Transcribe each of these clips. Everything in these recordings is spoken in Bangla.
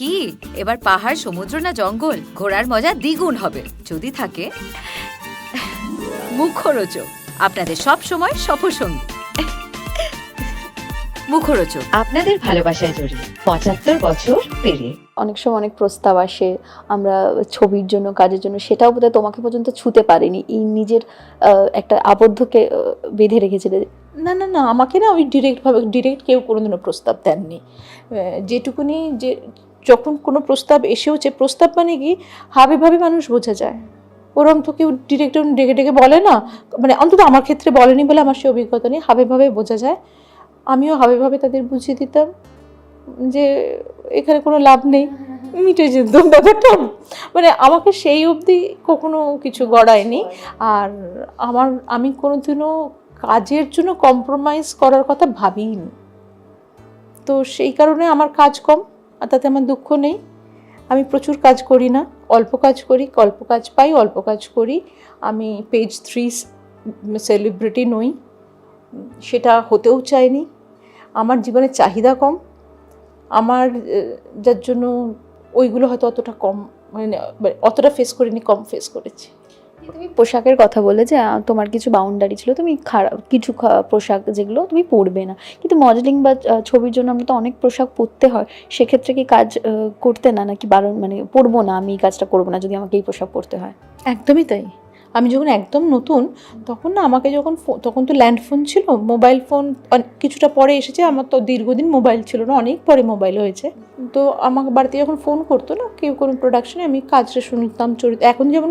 কি? এবার পাহাড় সমুদ্র না জঙ্গল? ঘোরার মজা দ্বিগুণ হবে। যদি থাকে মুখরোচক। আপনাদের সব সময় সফরসঙ্গী। মুখরোচক। আপনাদের ভালোবাসায় জড়িয়ে পঁচাত্তর বছর পেরিয়ে। অনেক সময় অনেক প্রস্তাব আসে আমরা ছবির জন্য কাজের জন্য সেটাও বোধহয় তোমাকে পর্যন্ত ছুতে পারেনি। এই নিজের একটা আবদ্ধকে বেঁধে রেখেছিলে না না না আমাকে না ওই ডিরেক্টভাবে ডিরেক্ট কেউ কোনোদিনও প্রস্তাব দেননি। যেটুকুনি যে যখন কোনো প্রস্তাব এসেওছে প্রস্তাব মানে কি? হাবে ভাবে মানুষ বোঝা যায়। ওরম তো কেউ ডিরেক্ট ডেকে ডেকে বলে না। মানে অন্তত আমার ক্ষেত্রে বলেনি বলে আমার সে অভিজ্ঞতা নেই। হাবে ভাবে বোঝা যায়। আমিও হাবে ভাবে তাদের বুঝিয়ে দিতাম যে এখানে কোনো লাভ নেই। মিটে যেত ব্যাপারটা। মানে আমাকে সেই অবধি কখনো কিছু গড়ায়নি। আর আমার, আমি কোনোদিনও কাজের জন্য কম্প্রোমাইজ করার কথা ভাবিনি। তো সেই কারণে আমার কাজ কম। আর তাতে আমার দুঃখ নেই। আমি প্রচুর কাজ করি না। অল্প কাজ করি, অল্প কাজ পাই, অল্প কাজ করি। আমি পেজ থ্রি সেলিব্রিটি নই। সেটা হতেও চাইনি। আমার জীবনের চাহিদা কম। আমার যার জন্য ওইগুলো হয়তো অতটা কম মানে মানে অতটা ফেস করিনি, কম ফেস করেছি। তুমি পোশাকের কথা বলে যে তোমার কিছু বাউন্ডারি ছিল, তুমি খারাপ কিছু পোশাক যেগুলো তুমি পরবে না। কিন্তু মডেলিং বা ছবির জন্য আমরা তো অনেক পোশাক পরতে হয়, সেক্ষেত্রে কি কাজ করতে না নাকি বারণ মানে পরবো না, আমি এই কাজটা করব না, যদি আমাকে এই পোশাক পরতে হয়? একদমই তাই। আমি যখন একদম নতুন, তখন না আমাকে যখন তখন তো ল্যান্ড ফোন ছিল মোবাইল ফোন কিছুটা পরে এসেছে, আমার তো দীর্ঘদিন মোবাইল ছিল না, অনেক পরে মোবাইল হয়েছে। তো আমাকে বাড়িতে যখন ফোন করতো না, কেউ কোনো প্রোডাকশনে আমি কাজটা শুনতাম চরিত্র এখন যেমন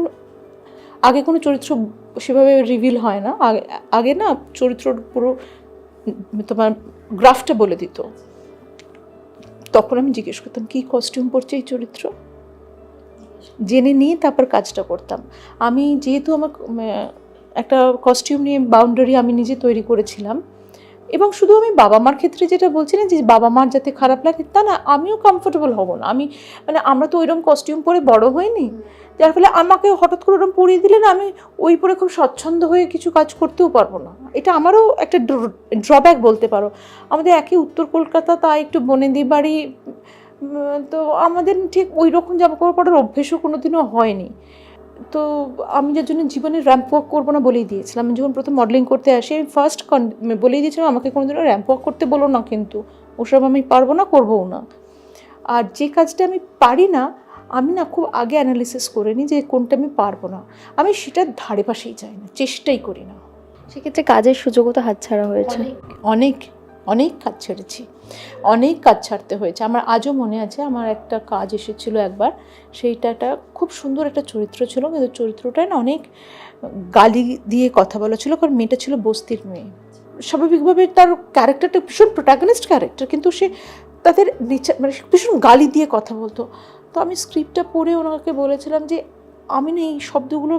আগে কোনো চরিত্র সেভাবে রিভিল হয় না। আগে না চরিত্র পুরো তোমার গ্রাফটা বলে দিত। তখন আমি জিজ্ঞেস করতাম, কী কস্টিউম পরছে এই চরিত্র? জেনে নিয়ে তারপর কাজটা করতাম। আমি যেহেতু আমার একটা কস্টিউম নিয়ে বাউন্ডারি আমি নিজে তৈরি করেছিলাম এবং শুধু আমি বাবা মার ক্ষেত্রে যেটা বলছি না যে বাবা মার যাতে খারাপ লাগে, তা না, আমিও কমফোর্টেবল হব না। আমি মানে আমরা তো ওইরকম কস্টিউম পরে বড় হইনি। যার ফলে আমাকে হঠাৎ করে ওরকম পরিয়ে দিলে না আমি ওই পরে খুব স্বচ্ছন্দ হয়ে কিছু কাজ করতেও পারব না। এটা আমারও একটা ড্রব্যাক বলতে পারো। আমাদের একই উত্তর কলকাতা তা একটু বনেদি বাড়ি তো আমাদের ঠিক ওই রকম জামা কাপড় পরার অভ্যেসও কোনোদিনও হয়নি। তো আমি যার জন্য জীবনে র্যাম্প ওয়াক করব না বলেই দিয়েছিলাম। আমি যখন প্রথম মডেলিং করতে আসি আমি ফার্স্ট কন বলেই দিয়েছিলাম আমাকে কোনোদিনও র্যাম্প ওয়াক করতে বলো না কিন্তু। ওসব আমি পারব না করবোও না। আর যে কাজটা আমি পারি না আমি না খুব আগে অ্যানালিসিস করে নিই যে কোনটা আমি পারব না। আমি সেটার ধারে পাশেই যাই না চেষ্টাই করি না। সেক্ষেত্রে কাজের সুযোগও তো হাতছাড়া হয়েছে। অনেক। অনেক কাজ ছেড়েছি, অনেক কাজ ছাড়তে হয়েছে। আমার আজও মনে আছে, আমার একটা কাজ এসেছিল একবার, সেইটা একটা খুব সুন্দর একটা চরিত্র ছিল, কিন্তু চরিত্রটায় না অনেক গালি দিয়ে কথা বলা ছিল, কারণ মেয়েটা ছিল বস্তির মেয়ে। স্বাভাবিকভাবে তার ক্যারেক্টারটা ভীষণ প্রোটাগনিস্ট ক্যারেক্টার কিন্তু সে তাদের নেচার মানে ভীষণ গালি দিয়ে কথা বলতো। তো আমি স্ক্রিপ্টটা পড়ে ওনাকে বলেছিলাম যে, আমি না এই শব্দগুলো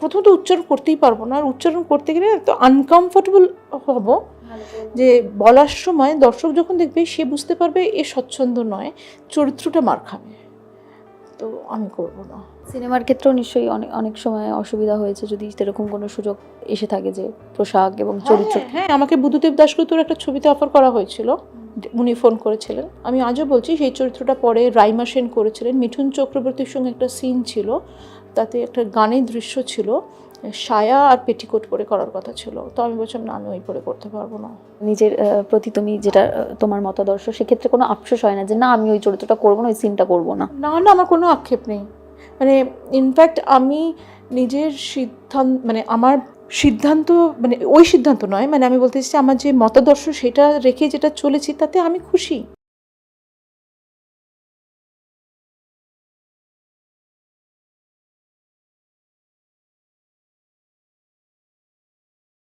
প্রথমত উচ্চারণ করতেই পারব না। আর উচ্চারণ করতে গেলে তো আনকমফোর্টেবল হব যে বলার সময় দর্শক যখন দেখবে সে বুঝতে পারবে এ স্বচ্ছন্দ নয় চরিত্রটা মার খাবে। তো আমি করব না। সিনেমার ক্ষেত্রেও নিশ্চয়ই অনেক অনেক সময় অসুবিধা হয়েছে যদি সেরকম কোনো সুযোগ এসে থাকে যে পোশাক এবং চরিত্র হ্যাঁ, হ্যাঁ আমাকে বুদ্ধদেব দাশগুপ্তর একটা ছবিতে অফার করা হয়েছিল। উনি ফোন করেছিলেন। আমি আজও বলছি সেই চরিত্রটা পরে রাইমা সেন করেছিলেন। মিঠুন চক্রবর্তীর সঙ্গে একটা সিন ছিল। তাতে একটা গানের দৃশ্য ছিল সায়া আর পেটিকোট পরে করার কথা ছিল। তো আমি বলছিলাম না আমি ওই পরে করতে পারব না। নিজের প্রতি তুমি যেটা তোমার মতাদর্শ সেক্ষেত্রে কোনো আফসোস হয় না যে না আমি ওই চরিত্রটা করব না ওই সিনটা করব না। না না আমার কোনো আক্ষেপ নেই। মানে ইনফ্যাক্ট আমি নিজের সিদ্ধান্ত মানে আমার সিদ্ধান্ত মানে ওই সিদ্ধান্ত নয়। মানে আমি বলতে চাইছি আমার যে মতাদর্শ সেটা রেখে যেটা চলেছি তাতে আমি খুশি।